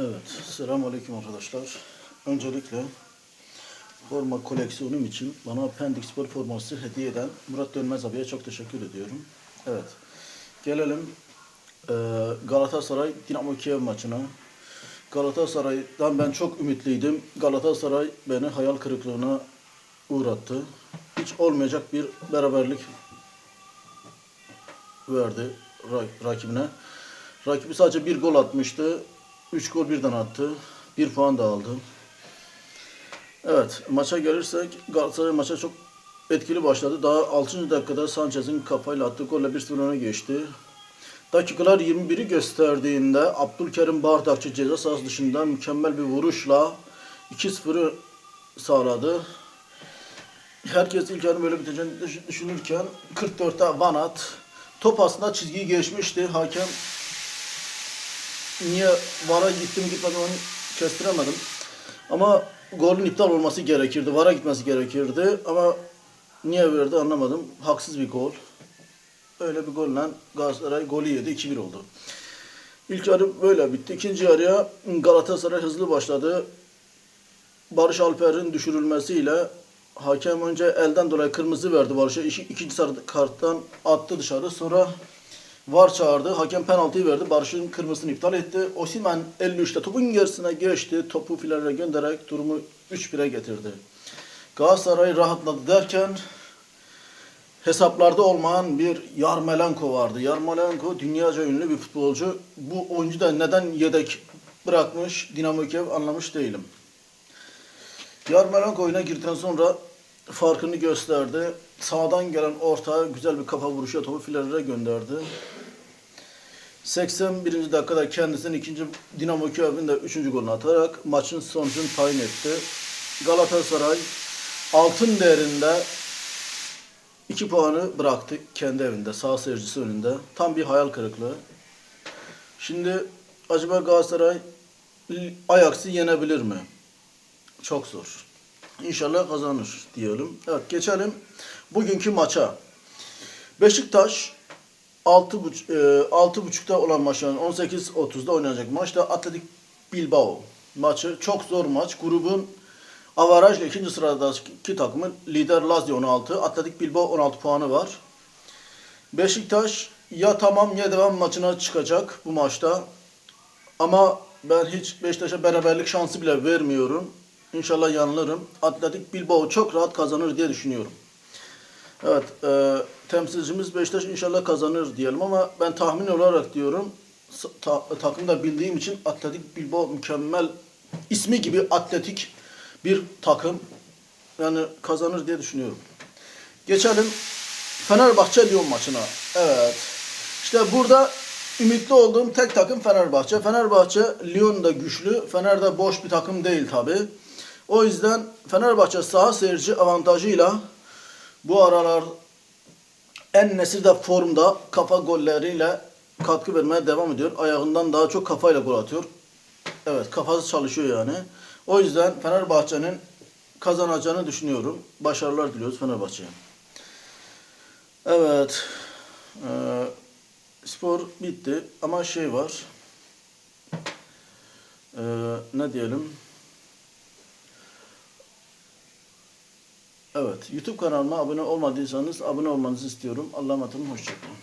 Evet, selamünaleyküm arkadaşlar. Öncelikle forma koleksiyonum için bana Pendik Spor forması hediye eden Murat Dönmez abiye çok teşekkür ediyorum. Evet, gelelim eee, Galatasaray Dinamo Kiev maçına. Galatasaray'dan ben çok ümitliydim. Galatasaray beni hayal kırıklığına uğrattı. Hiç olmayacak bir beraberlik verdi ra- rakibine. Rakibi sadece bir gol atmıştı. Üç gol birden attı. Bir puan da aldı. Evet maça gelirsek Galatasaray maça çok etkili başladı. Daha 6. dakikada Sanchez'in kafayla attığı golle 1-0 öne geçti. Dakikalar 21'i gösterdiğinde Abdülkerim Bardakçı ceza sahası dışında mükemmel bir vuruşla 2-0'ı sağladı. Herkes ilk yarı böyle biteceğini düş- düşünürken 44'te Vanat top aslında çizgiyi geçmişti. Hakem niye VAR'a gitti mi gitmedi mi onu kestiremedim. Ama golün iptal olması gerekirdi. VAR'a gitmesi gerekirdi. Ama niye verdi anlamadım. Haksız bir gol. Öyle bir golle Galatasaray golü yedi. 2-1 oldu. İlk yarı böyle bitti. İkinci yarıya Galatasaray hızlı başladı. Barış Alper'in düşürülmesiyle hakem önce elden dolayı kırmızı verdi Barış'a. İki- İkinci sarı karttan attı dışarı. Sonra VAR çağırdı. Hakem penaltıyı verdi. Barış'ın kırmızısını iptal etti. Osimhen 53'te topun gerisine geçti. Topu filelere göndererek durumu 3-1'e getirdi. Galatasaray rahatladı derken hesaplarda olmayan bir Yarmolenko vardı. Yarmolenko dünyaca ünlü bir futbolcu. Bu oyuncu da neden yedek bırakmış Dinamo Kiev anlamış değilim. Yarmolenko oyuna girdikten sonra farkını gösterdi. Sağdan gelen ortaya güzel bir kafa vuruşu topu filelere gönderdi. 81. dakikada kendisinin ikinci Dinamo Kiev'in de üçüncü golünü atarak maçın sonucunu tayin etti. Galatasaray altın değerinde 2 puanı bıraktı kendi evinde, sağ seyircisi önünde. Tam bir hayal kırıklığı. Şimdi acaba Galatasaray Ajax'ı yenebilir mi? Çok zor. İnşallah kazanır diyelim. Evet geçelim bugünkü maça. Beşiktaş 6.30'da olan maçların 18.30'da oynanacak maçta Atletik Bilbao maçı. Çok zor maç. Grubun avarajla ikinci sıradaki takımın lider Lazio 16, Atletik Bilbao 16 puanı var. Beşiktaş ya tamam ya devam maçına çıkacak bu maçta. Ama ben hiç Beşiktaş'a beraberlik şansı bile vermiyorum. İnşallah yanılırım. Atletik Bilbao çok rahat kazanır diye düşünüyorum. Evet, e, temsilcimiz Beşiktaş inşallah kazanır diyelim ama ben tahmin olarak diyorum. Ta, takımı da bildiğim için Atletik Bilbao mükemmel ismi gibi atletik bir takım. Yani kazanır diye düşünüyorum. Geçelim Fenerbahçe Lyon maçına. Evet. İşte burada ümitli olduğum tek takım Fenerbahçe. Fenerbahçe Lyon da güçlü. Fener de boş bir takım değil tabi. O yüzden Fenerbahçe saha seyirci avantajıyla bu aralar en nesil de formda kafa golleriyle katkı vermeye devam ediyor. Ayağından daha çok kafayla gol atıyor. Evet kafası çalışıyor yani. O yüzden Fenerbahçe'nin kazanacağını düşünüyorum. Başarılar diliyoruz Fenerbahçe'ye. Evet. Ee, spor bitti ama şey var. Ee, ne diyelim? Evet. YouTube kanalıma abone olmadıysanız abone olmanızı istiyorum. Allah'a emanet olun. Hoşçakalın.